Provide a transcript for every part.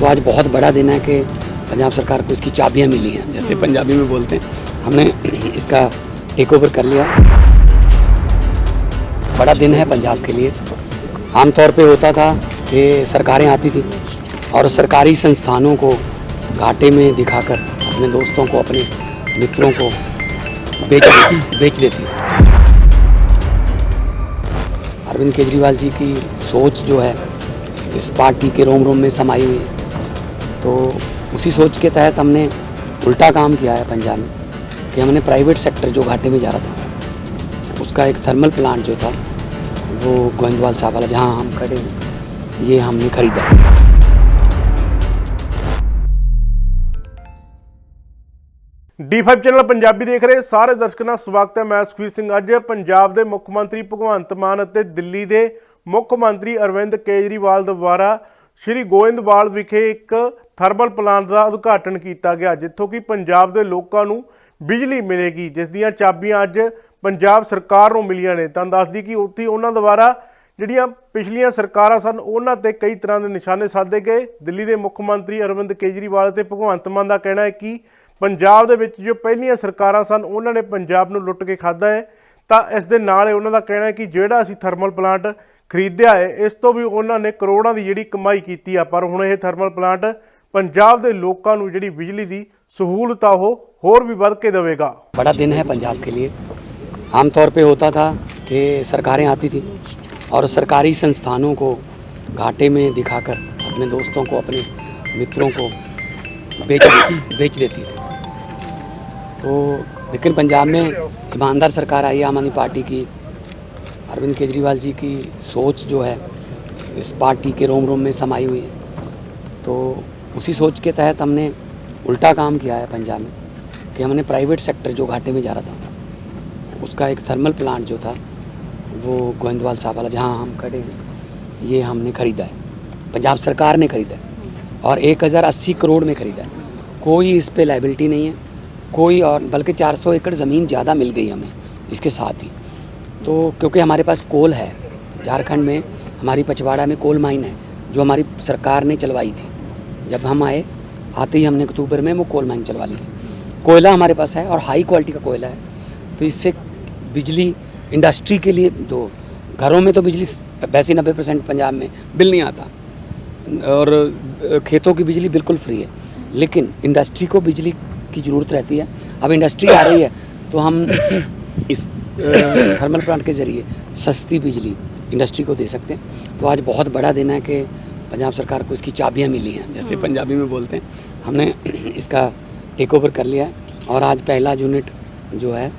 तो आज बहुत बड़ा दिन है कि पंजाब सरकार को इसकी चाबियाँ मिली हैं। जैसे पंजाबी में बोलते हैं हमने इसका टेक ओवर कर लिया। बड़ा दिन है पंजाब के लिए। आमतौर पे होता था कि सरकारें आती थी और सरकारी संस्थानों को घाटे में दिखाकर अपने दोस्तों को अपने मित्रों को बेच देती बेच देती थी। अरविंद केजरीवाल जी की सोच जो है इस पार्टी के रोम रोम में समाई हुई है। तो उसी सोच के तहत हमने उल्टा काम किया है पंजाब में कि हमने प्राइवेट सेक्टर जो घाटे में जा रहा था उसका एक थर्मल प्लांट जो था वो गोविंदवाल साहब वाला जहाँ हम खड़े हैं ये हमने खरीदा है D5 ਚੈਨਲ ਪੰਜਾਬੀ ਦੇਖ ਰਹੇ ਸਾਰੇ ਦਰਸ਼ਕਾਂ ਦਾ ਸਵਾਗਤ ਹੈ ਮੈਂ ਸੁਖਵੀਰ ਸਿੰਘ ਅੱਜ ਪੰਜਾਬ ਦੇ ਮੁੱਖ ਮੰਤਰੀ ਭਗਵੰਤ ਮਾਨ ਅਤੇ ਦਿੱਲੀ ਦੇ ਮੁੱਖ ਮੰਤਰੀ ਅਰਵਿੰਦ ਕੇਜਰੀਵਾਲ ਦੁਆਰਾ ਸ਼੍ਰੀ ਗੋਇੰਦਵਾਲ ਵਿਖੇ ਇੱਕ ਥਰਮਲ ਪਲਾਂਟ ਦਾ ਉਦਘਾਟਨ ਕੀਤਾ ਗਿਆ, ਜਿੱਥੋਂ ਕਿ ਪੰਜਾਬ ਦੇ ਲੋਕਾਂ ਨੂੰ ਬਿਜਲੀ ਮਿਲੇਗੀ, ਜਿਸ ਦੀਆਂ ਚਾਬੀਆਂ ਅੱਜ ਪੰਜਾਬ ਸਰਕਾਰ ਨੂੰ ਮਿਲੀਆਂ ਨੇ। ਤਾਂ ਦੱਸਦੀ ਕਿ ਉੱਥੇ ਉਹਨਾਂ ਦੁਆਰਾ ਜਿਹੜੀਆਂ ਪਿਛਲੀਆਂ ਸਰਕਾਰਾਂ ਸਨ, ਉਹਨਾਂ ਤੇ ਕਈ ਤਰ੍ਹਾਂ ਦੇ ਨਿਸ਼ਾਨੇ ਸਾਧੇ ਗਏ। ਦਿੱਲੀ ਦੇ ਮੁੱਖ ਮੰਤਰੀ ਅਰਵਿੰਦ ਕੇਜਰੀਵਾਲ ਤੇ ਭਗਵੰਤ ਮਾਨ ਦਾ ਕਹਿਣਾ ਹੈ ਕਿ ਪੰਜਾਬ ਦੇ ਵਿੱਚ ਜੋ ਪਹਿਲੀਆਂ ਸਰਕਾਰਾਂ ਸਨ, ਉਹਨਾਂ ਨੇ ਪੰਜਾਬ ਨੂੰ ਲੁੱਟ ਕੇ ਖਾਦਾ ਹੈ। ਤਾਂ ਇਸ ਦੇ ਨਾਲ ਹੀ ਉਹਨਾਂ ਦਾ ਕਹਿਣਾ ਹੈ ਕਿ ਜਿਹੜਾ ਅਸੀਂ ਥਰਮਲ ਪਲਾਂਟ ਖਰੀਦਿਆ ਹੈ, ਇਸ ਤੋਂ ਵੀ ਉਹਨਾਂ ਨੇ ਕਰੋੜਾਂ ਦੀ ਜਿਹੜੀ ਕਮਾਈ ਕੀਤੀ ਆ, ਪਰ ਹੁਣ ਇਹ ਥਰਮਲ ਪਲਾਂਟ ਪੰਜਾਬ ਦੇ ਲੋਕਾਂ ਨੂੰ ਜਿਹੜੀ ਬਿਜਲੀ ਦੀ ਸਹੂਲਤ ਆ ਉਹ ਹੋਰ ਵੀ ਵੱਧ ਕੇ ਦੇਵੇਗਾ बड़ा दिन है पंजाब के लिए आमतौर पे होता था कि सरकारें आती थी और सरकारी संस्थानों को घाटे में दिखाकर अपने दोस्तों को अपने मित्रों को बेच बेच देती थी तो लेकिन पंजाब में ईमानदार सरकार आई है आम आदमी पार्टी की अरविंद केजरीवाल जी की सोच जो है इस पार्टी के रोम रोम में समाई हुई है तो उसी सोच के तहत हमने उल्टा काम किया है पंजाब में, कि हमने प्राइवेट सेक्टर जो घाटे में जा रहा था, उसका एक थर्मल प्लांट जो था, वो गोविंदवाल साहब वाला, जहाँ हम खड़े हैं, ये हमने ख़रीदा है। पंजाब सरकार ने ख़रीदा है और एक हज़ार अस्सी करोड़ में ख़रीदा है। कोई इस पर लाइबिलिटी नहीं है, कोई और, बल्कि 400 एकड़ ज़मीन ज़्यादा मिल गई हमें इसके साथ ही। तो क्योंकि हमारे पास कोल है, झारखंड में, हमारी पचवाड़ा में कोल माइन है, जो हमारी सरकार ने चलवाई थी। जब हम आए, आते ही हमने अक्टूबर में वो कोल माइन चलवा ली थी। कोयला हमारे पास है और हाई क्वालिटी का कोयला है। तो इससे बिजली इंडस्ट्री के लिए तो घरों में तो बिजली वैसे नब्बे परसेंट पंजाब में बिल नहीं आता। और खेतों की बिजली बिल्कुल फ्री है। लेकिन इंडस्ट्री को बिजली की ज़रूरत रहती है। अब इंडस्ट्री आ रही है तो हम इस थर्मल प्लांट के ज़रिए सस्ती बिजली इंडस्ट्री को दे सकते हैं। तो आज बहुत बड़ा दिन है कि पंजाब सरकार को इसकी चाबियां मिली हैं जैसे पंजाबी में बोलते हैं हमने इसका टेक ओवर कर लिया है और आज पहला यूनिट जो है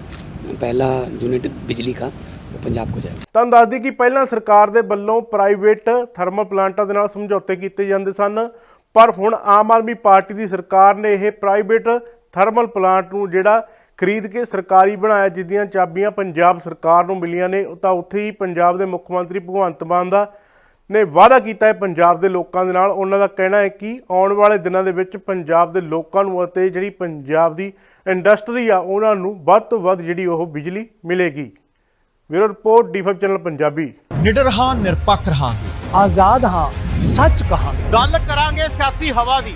पहला यूनिट बिजली का वो पंजाब को जाएगा ਤੁਹਾਨੂੰ ਦੱਸਦੀ ਕਿ ਪਹਿਲਾਂ ਸਰਕਾਰ ਦੇ ਵੱਲੋਂ ਪ੍ਰਾਈਵੇਟ ਥਰਮਲ ਪਲਾਂਟਾਂ ਦੇ ਨਾਲ ਸਮਝੌਤੇ ਕੀਤੇ ਜਾਂਦੇ ਸਨ ਪਰ ਹੁਣ ਆਮ ਆਦਮੀ ਪਾਰਟੀ ਦੀ ਸਰਕਾਰ ਨੇ ਇਹ ਪ੍ਰਾਈਵੇਟ ਥਰਮਲ ਪਲਾਂਟ ਨੂੰ ਜਿਹੜਾ ਖਰੀਦ ਕੇ ਸਰਕਾਰੀ ਬਣਾਇਆ ਜਿੱਦੀਆਂ ਚਾਬੀਆਂ ਪੰਜਾਬ ਸਰਕਾਰ ਨੂੰ ਮਿਲੀਆਂ ਨੇ ਉਹ ਤਾਂ ਉੱਥੇ ਹੀ ਪੰਜਾਬ ਦੇ ਮੁੱਖ ਮੰਤਰੀ ਭਗਵੰਤ ਮਾਨ ਦਾ ਨੇ ਵਾਅਦਾ ਕੀਤਾ ਹੈ ਪੰਜਾਬ ਦੇ ਲੋਕਾਂ ਦੇ ਨਾਲ। ਉਹਨਾਂ ਦਾ ਕਹਿਣਾ ਹੈ ਕਿ ਆਉਣ ਵਾਲੇ ਦਿਨਾਂ ਦੇ ਵਿੱਚ ਪੰਜਾਬ ਦੇ ਲੋਕਾਂ ਨੂੰ ਅਤੇ ਜਿਹੜੀ ਪੰਜਾਬ ਦੀ ਇੰਡਸਟਰੀ ਆ ਉਹਨਾਂ ਨੂੰ ਵੱਧ ਤੋਂ ਵੱਧ ਜਿਹੜੀ ਉਹ ਬਿਜਲੀ ਮਿਲੇਗੀ। Bureau report D five channel Punjabi. ਨਿਡਰ ਹਾਂ ਨਿਰਪੱਖ ਰਹਾਂਗੇ। ਆਜ਼ਾਦ ਹਾਂ ਸੱਚ ਕਹਾਂਗੇ। ਗੱਲ ਕਰਾਂਗੇ ਸਿਆਸੀ ਹਵਾ ਦੀ।